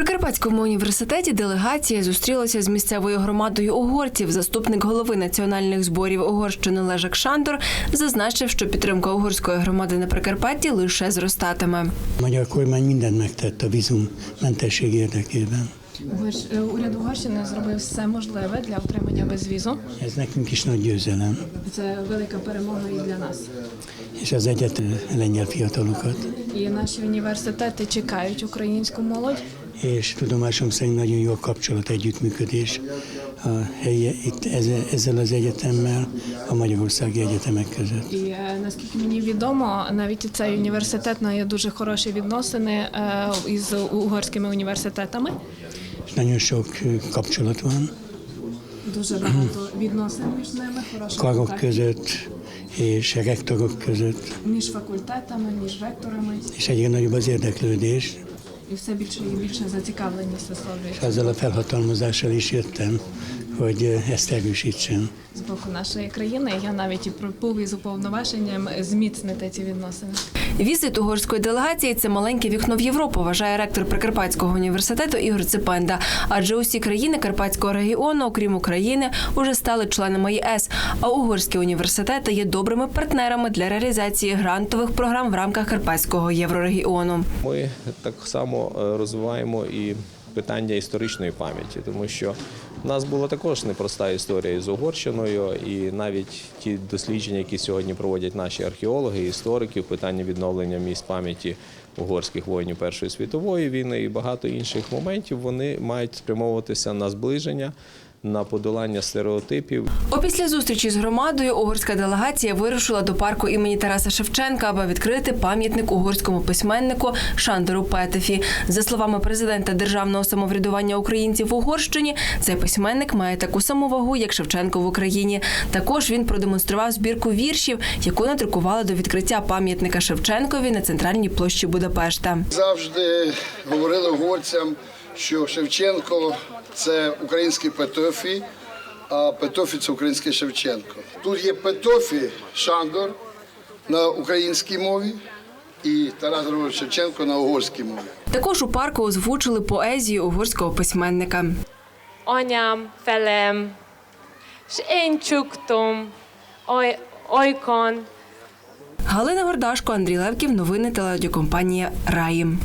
Прикарпатському університеті делегація зустрілася з місцевою громадою угорців. Заступник голови національних зборів Угорщини Лежак Шандор зазначив, що підтримка угорської громади на Прикарпатті лише зростатиме. Magyar kormány mindent megtett a vízummentesség érdekében. Е, Уряд Угорщини зробив все можливе для отримання безвізу. Ez nekünk is nagy győzelem, Це велика перемога і для нас. és az egyetem lengyel fiatalokat. І наші університети чекають українську молодь. És tudomásom szerint nagyon jó a kapcsolat, együttműködés a helyi, itt ezzel, ezzel az egyetemmel a Magyarországi Egyetemek között. І е, наскільки мені відомо, навіть цей університет має дуже хороші відносини е, із угорськими університетами. És nagyon sok kapcsolat van, Дуже багато відносин між ними, хороших karok контактів között és rektorok között, між факультетами, між ректорами. és egyre nagyobb az érdeklődés, І все більше і більше зацікавленість és azzal a felhatalmazással is jöttem, hogy ezt erősítsem. з боку нашої країни. Я навіть і був із уповноваженням зміцнити ці відносини. Візит угорської делегації це маленьке вікно в Європу, вважає ректор Прикарпатського університету Ігор Ципенда. Адже усі країни Карпатського регіону, окрім України, уже стали членами ЄС. А угорські університети є добрими партнерами для реалізації грантових програм в рамках Карпатського єврорегіону. Ми так само е, розвиваємо і питання історичної пам'яті, тому що в нас була також непроста історія з Угорщиною, і навіть ті дослідження, які сьогодні проводять наші археологи, історики, в питанні відновлення місць пам'яті угорських воїнів Першої світової війни і багато інших моментів, вони мають спрямовуватися на зближення, на подолання стереотипів Опісля зустрічі з громадою угорська делегація вирушила до парку імені Тараса Шевченка, аби відкрити пам'ятник угорському письменнику Шандору Петефі. За словами президента державного самоврядування українців в Угорщині, цей письменник має таку саму вагу, як Шевченко в Україні. Також він продемонстрував збірку віршів, яку надрукували до відкриття пам'ятника Шевченкові на центральній площі Будапешта. Завжди говорили угорцям, що Шевченко це український Петофі, а Петофі це український Шевченко. Тут є Петофі Шандор на українській мові і Тарас Григорович Шевченко на угорській мові. Також у парку озвучили поезію угорського письменника. és én csuktom aj, ajkon, Галина Гордашко, Андрій Левків. Новини телерадіокомпанія Раїм.